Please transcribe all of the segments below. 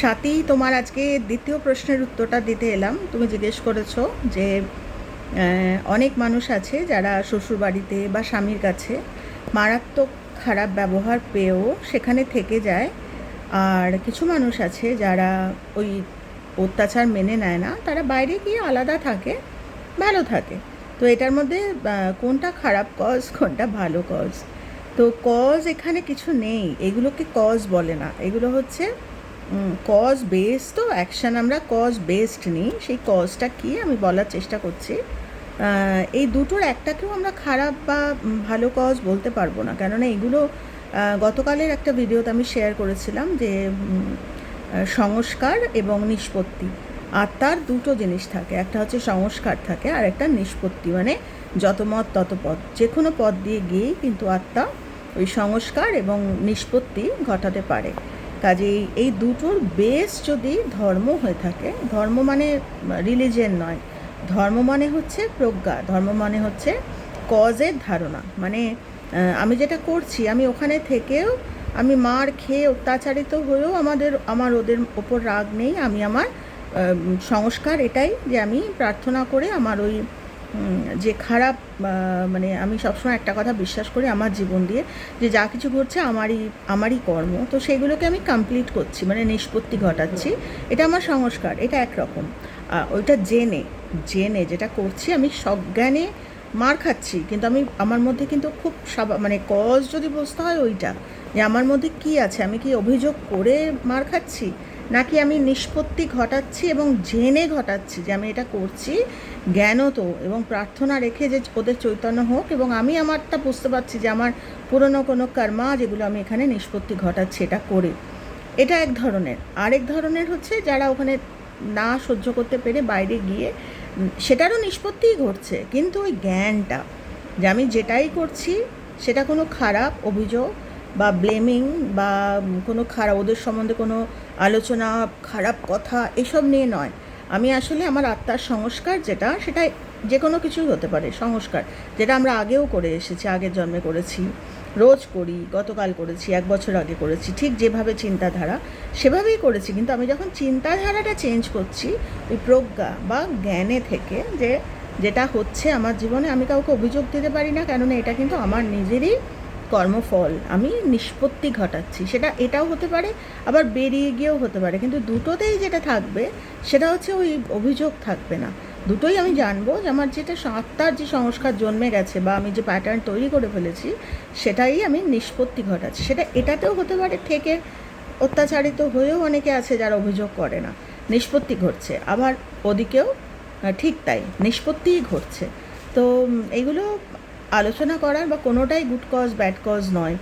সাথী তোমার আজকে দ্বিতীয় প্রশ্নের উত্তরটা দিতে এলাম। তুমি জিজ্ঞেস করেছ যে অনেক মানুষ আছে যারা শ্বশুরবাড়িতে বা স্বামীর কাছে মারাত্মক খারাপ ব্যবহার পেয়েও সেখানে থেকে যায়। আর কিছু মানুষ আছে যারা ওই অত্যাচার মেনে নেয় না। তারা বাইরে গিয়ে আলাদা থাকে, ভালো থাকে। তো এটার মধ্যে কোনটা খারাপ কজ কোনটা ভালো কজ তো কজ এখানে কিছু নেই। এগুলোকে কজ বলে না। এগুলো হচ্ছে কজ বেস তো অ্যাকশন আমরা কজ বেসড নিই। সেই কজটা কি আমি বলার চেষ্টা করছি। এই দুটোর একটাকেও আমরা খারাপ বা ভালো কজ বলতে পারব না। কেননা এগুলো গতকালের একটা ভিডিওতে আমি শেয়ার করেছিলাম যে সংস্কার এবং নিষ্পত্তি। আত্মার দুটো জিনিস থাকে। একটা হচ্ছে সংস্কার থাকে, আর একটা নিষ্পত্তি। মানে যত মত তত পথ যে কোনো পথ দিয়ে গিয়েই কিন্তু আত্মা ওই সংস্কার এবং নিষ্পত্তি ঘটাতে পারে। কাজেই এই দুটোর বেস যদি ধর্ম হয়ে থাকে, ধর্ম মানে রিলিজিয়ন নয়, ধর্ম মানে হচ্ছে প্রজ্ঞা, ধর্ম মানে হচ্ছে কজের ধারণা। মানে আমি যেটা করছি, আমি ওখানে থেকেও আমি মার খেয়ে অত্যাচারিত হয়েও আমাদের, আমার ওদের ওপর রাগ নেই, আমি আমার সংস্কার এটাই যে আমি প্রার্থনা করে আমার ওই যে খারাপ মানে আমি সবসময় একটা কথা বিশ্বাস করি আমার জীবন দিয়ে, যে যা কিছু ঘটছে আমারই আমারই কর্ম। তো সেগুলোকে আমি কমপ্লিট করছি মানে নিষ্পত্তি ঘটাচ্ছি। এটা আমার সংস্কার, এটা একরকম। ওইটা জেনে জেনে যেটা করছি আমি সজ্ঞানে মার খাচ্ছি, কিন্তু আমি, আমার মধ্যে কিন্তু খুব মানে কজ যদি বুঝতে হয় ওইটা, যে আমার মধ্যে কি আছে, আমি কি অভিযোগ করে মার খাচ্ছি? নাকি আমি নিষ্পত্তি ঘটাচ্ছি এবং জেনে ঘটাচ্ছি যে আমি এটা করছি জ্ঞানত এবং প্রার্থনা রেখে যে ওদের চৈতন্য হোক, এবং আমি আমারটা বুঝতে পারছি যে আমার পুরনো কোনো কর্মা যেগুলো আমি এখানে নিষ্পত্তি ঘটাচ্ছি এটা করে। এটা এক ধরনের। আরেক ধরনের হচ্ছে যারা ওখানে না সহ্য করতে পেরে বাইরে গিয়ে সেটারও নিষ্পত্তিই ঘটছে, কিন্তু ওই জ্ঞানটা যে আমি যেটাই করছি, সেটা কোনো খারাপ অভিযোগ বা ব্লেমিং বা কোনো খারাপ, ওদের সম্বন্ধে কোনো আলোচনা, খারাপ কথা এসব নিয়ে নয়। আমি আসলে আমার আত্মার সংস্কার যেটা, সেটা যে কোনো কিছুই হতে পারে, সংস্কার। যেটা আমরা আগেও করে এসেছি আগের জন্মে করেছি। রোজ করি, গতকাল করেছি, এক বছর আগে করেছি, ঠিক যেভাবে চিন্তাধারা, সেভাবেই করেছি। কিন্তু আমি যখন চিন্তাধারাটা চেঞ্জ করছি, ওই প্রজ্ঞা বা জ্ঞানে থেকে যে, যেটা হচ্ছে আমার জীবনে, আমি কাউকে অভিযোগ দিতে পারি না, কেননা এটা কিন্তু আমার নিজেরই কর্মফল আমি নিষ্পত্তি ঘটাচ্ছি। সেটা এটাও হতে পারে আবার বেরিয়ে গিয়েও হতে পারে। কিন্তু দুটোতেই যেটা থাকবে সেটা হচ্ছে ওই অভিযোগ থাকবে না। দুটোই আমি জানব যে আমার যেটা আত্মার যে সংস্কার জন্মে গেছে বা আমি যে প্যাটার্ন তৈরি করে ফেলেছি সেটাই আমি নিষ্পত্তি ঘটাচ্ছি। সেটা এটাতেও হতে পারে থেকে অত্যাচারিত হয়েও অনেকে আছে যারা অভিযোগ করে না। নিষ্পত্তি ঘটছে আবার ওদিকেও ঠিক তাই নিষ্পত্তিই ঘটছে। তো উম, এইগুলো আলোচনা করার বা কোনোটাই গুড কজ ব্যাড কজ নয়।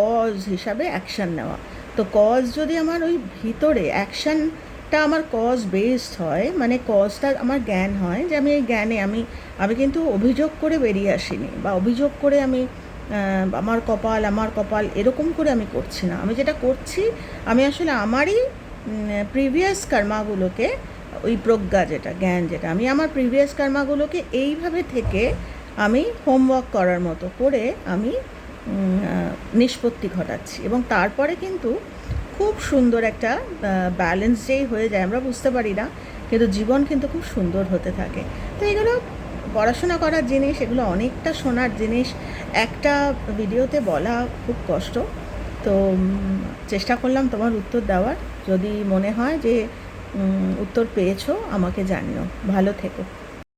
কজ হিসাবে অ্যাকশান নেওয়া। তো কজ যদি আমার ওই ভিতরে অ্যাকশানটা আমার কজ বেসড হয় মানে কজটা আমার জ্ঞান হয় যে আমি এই জ্ঞানে আমি আমি কিন্তু অভিযোগ করে বেরিয়ে আসিনি বা অভিযোগ করে আমি আমার কপাল আমার কপাল এরকম করে আমি করছি না। আমি যেটা করছি, আমি আসলে আমারই প্রিভিয়াস কর্মাগুলোকে ওই প্রজ্ঞা যেটা, জ্ঞান যেটা, আমি আমার প্রিভিয়াস কর্মাগুলোকে এইভাবে থেকে আমি হোমওয়ার্ক করার মতো করে আমি নিষ্পত্তি ঘটাচ্ছি। এবং তারপরে কিন্তু খুব সুন্দর একটা ব্যালেন্স যেই হয়ে যায়, আমরা বুঝতে পারি না, কিন্তু জীবন কিন্তু খুব সুন্দর হতে থাকে। তো এগুলো পড়াশোনা করার জিনিস, এগুলো অনেকটা শোনার জিনিস। একটা ভিডিওতে বলা খুব কষ্ট। তো চেষ্টা করলাম তোমার উত্তর দেওয়ার। যদি মনে হয় যে উত্তর পেয়েছ, আমাকে জানিও। ভালো থেকো।